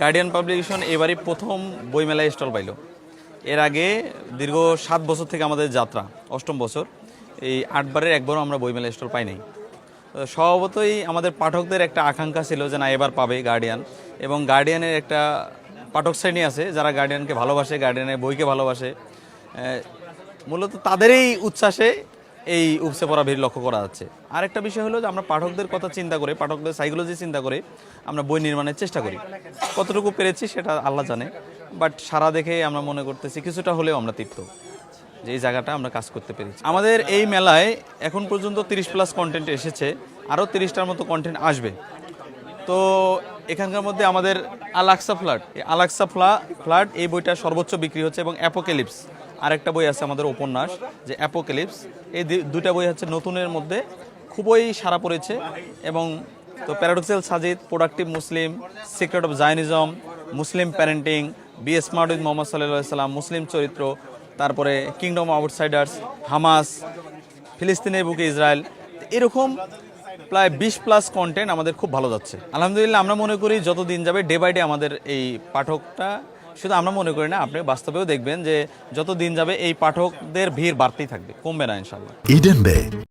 Guardian publication এবারই প্রথম বইমেলায় স্টল পাইল। এর আগে দীর্ঘ সাত বছর থেকে আমাদের যাত্রা, অষ্টম বছর। এই আটবারের একবারও আমরা বইমেলা স্টল পাই নাই। স্বভাবতই আমাদের পাঠকদের একটা আকাঙ্ক্ষা ছিল যে না, এবার পাবে গার্ডিয়ান এবং গার্ডিয়ানের একটা পাঠক শ্রেণি আছে, যারা গার্ডিয়ানকে ভালোবাসে গার্ডিয়ানের বইকে ভালোবাসে। মূলত তাদেরই উচ্ছ্বাসে এই উপসে পড়া ভিড় লক্ষ্য করা যাচ্ছে। আরেকটা বিষয় হলো যে আমরা পাঠকদের কথা চিন্তা করে, পাঠকদের সাইকোলজি চিন্তা করে, আমরা বই নির্মাণের চেষ্টা করি। কতটুকু পেরেছি সেটা আল্লাহ জানে বাট সারা দেখে আমরা মনে করতেছি কিছুটা হলেও আমরা তৃপ্ত যে এই জায়গাটা আমরা কাজ করতে পেরেছি। আমাদের এই মেলায় এখন পর্যন্ত তিরিশ প্লাস কন্টেন্ট এসেছে, আরও তিরিশটার মতো কন্টেন্ট আসবে। তো এখানকার মধ্যে আমাদের আলাক্সা এই আলাক্সা ফ্লা, ফ্লাড এই বইটা সর্বোচ্চ বিক্রি হচ্ছে এবং অ্যাপোকেলিপস আরেকটা বই আছে আমাদের উপন্যাস, যে অ্যাপোকেলিপস এই দু- দুইটা বই হচ্ছে নতুনের মধ্যে, খুবই সারা পড়েছে। এবং তো paradoxical Sajid productive Muslim secret of Zionism Muslim parenting be smart with Mohammad সাল্লাহ সাল্লাম মুসলিম চরিত্র তারপরে কিংডম আউটসাইডার্স হামাস ফিলিস্তিনের বুকে ইসরায়েল এরকম প্রায় বিশ প্লাস কন্টেন্ট আমাদের খুব ভালো যাচ্ছে। আলহামদুলিল্লাহ আমরা মনে করি যত দিন যাবে ডে বাই ডে আমাদের এই পাঠকটা শুধু আমরা মনে করি না, আপনি বাস্তবেও দেখবেন যে যত দিন যাবে এই পাঠকদের ভিড় বাড়তেই থাকবে, কমবে না ইনশাল্লাহ